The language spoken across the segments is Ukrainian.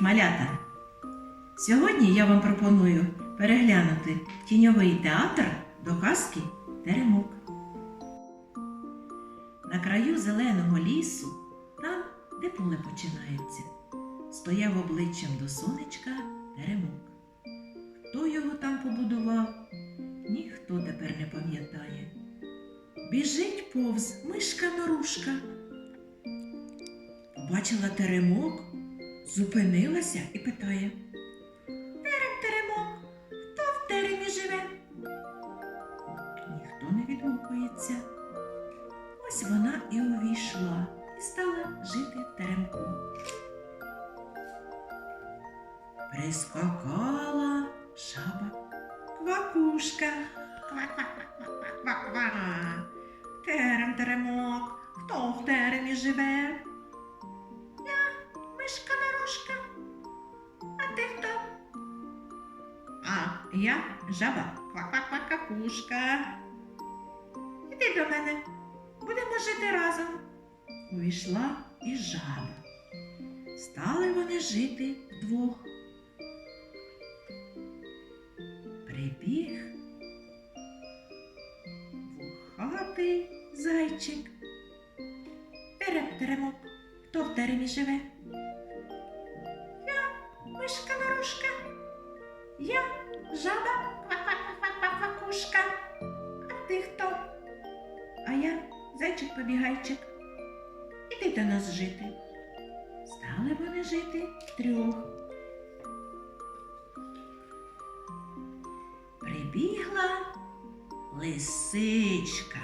малята! Сьогодні я вам пропоную переглянути тіньовий театр до казки Теремок. На краю зеленого лісу, там, де поле починається, стояв обличчям до сонечка Теремок. Хто його там побудував, ніхто тепер не пам'ятає. Біжить повз мишка норушка. Побачила теремок, зупинилася і питає. Терем, теремок, хто в теремі живе? Ніхто не відгукується. Ось вона і увійшла і стала жити в теремку. Прискакала жаба квакушка. Ква-ква-ква-ква-ква-ква. Терем, теремок, хто в теремі живе? мишка нарушка. А ти хто? А я жаба ква-ква-ква-какушка. Іди до мене, будемо жити разом. Увійшла і жаба. Стали вони жити вдвох. Прибіг вухатий зайчик. Терем, теремок, хто в теремі живе? Жаба ква-ква-ква-ква-квакушка. А ти хто? А я зайчик побігайчик. Іди до нас жити. Стали вони жити трьох. Прибігла лисичка.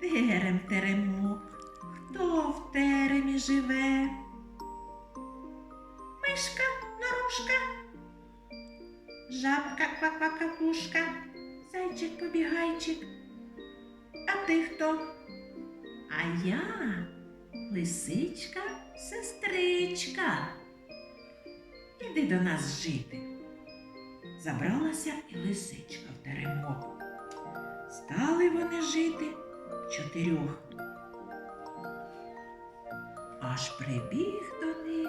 Терем теремок, хто в теремі живе? Жабка, ква-ква-какушка, зайчик побігайчик. А ти хто? А я лисичка, сестричка. Іди до нас жити. Забралася і лисичка в теремок. Стали вони жити чотирьох. Аж прибіг до них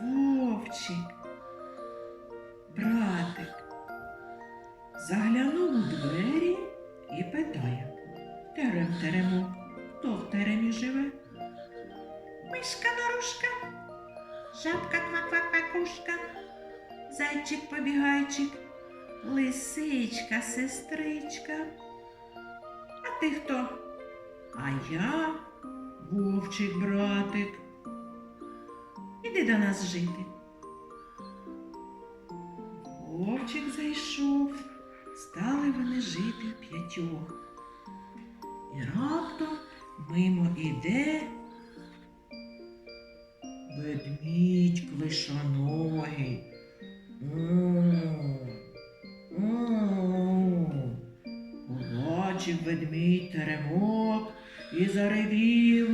Вовчик, двері і питає Терем теремок, хто в теремі живе? Мишка норушка, жабка ква-ква-квакушка, зайчик побігайчик, лисичка, сестричка. А ти хто? А я вовчик, братик. Іди до нас жити. Жити п'ятьох. І раптом мимо іде ведмідь клишоногий. Побачив ведмідь теремок і заревів.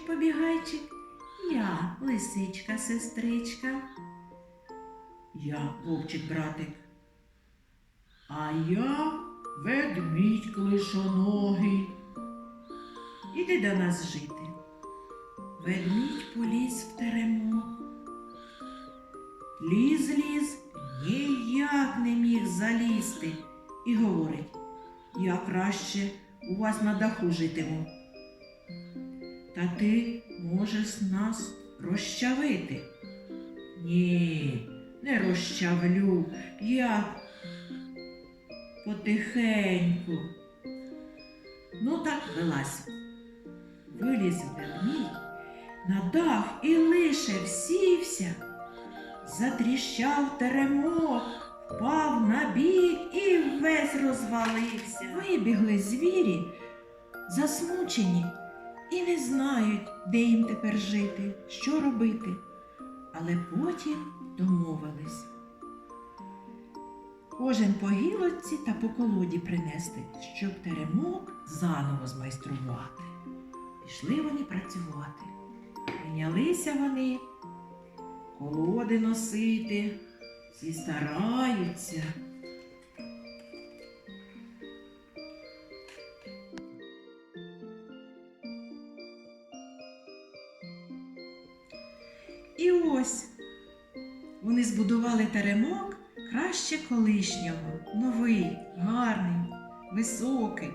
Зайчик побігайчик, я лисичка сестричка, я вовчик братик, а я ведмідь клишоногий. Іди до нас жити. Ведмідь поліз в теремок. Ліз ліз, ніяк не міг залізти і говорить, я краще у вас на даху житиму. Та ти можеш нас розчавити. Ні, не розчавлю, я потихеньку. Ну так вилазь. Виліз ведмідь на дах і лише всівся. Затріщав теремок, впав на бік і весь розвалився. Вибігли звірі, засмучені і не знають, де їм тепер жити, що робити. Але потім домовились. Кожен по гілочці та по колоді принести, щоб теремок заново змайструвати. Пішли вони працювати. Прийнялися вони колоди носити, всі стараються. І ось вони збудували теремок краще колишнього, новий, гарний, високий,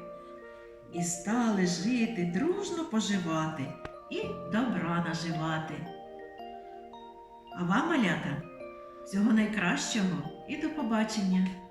і стали жити, дружно поживати і добра наживати. А вам, малята, всього найкращого і до побачення!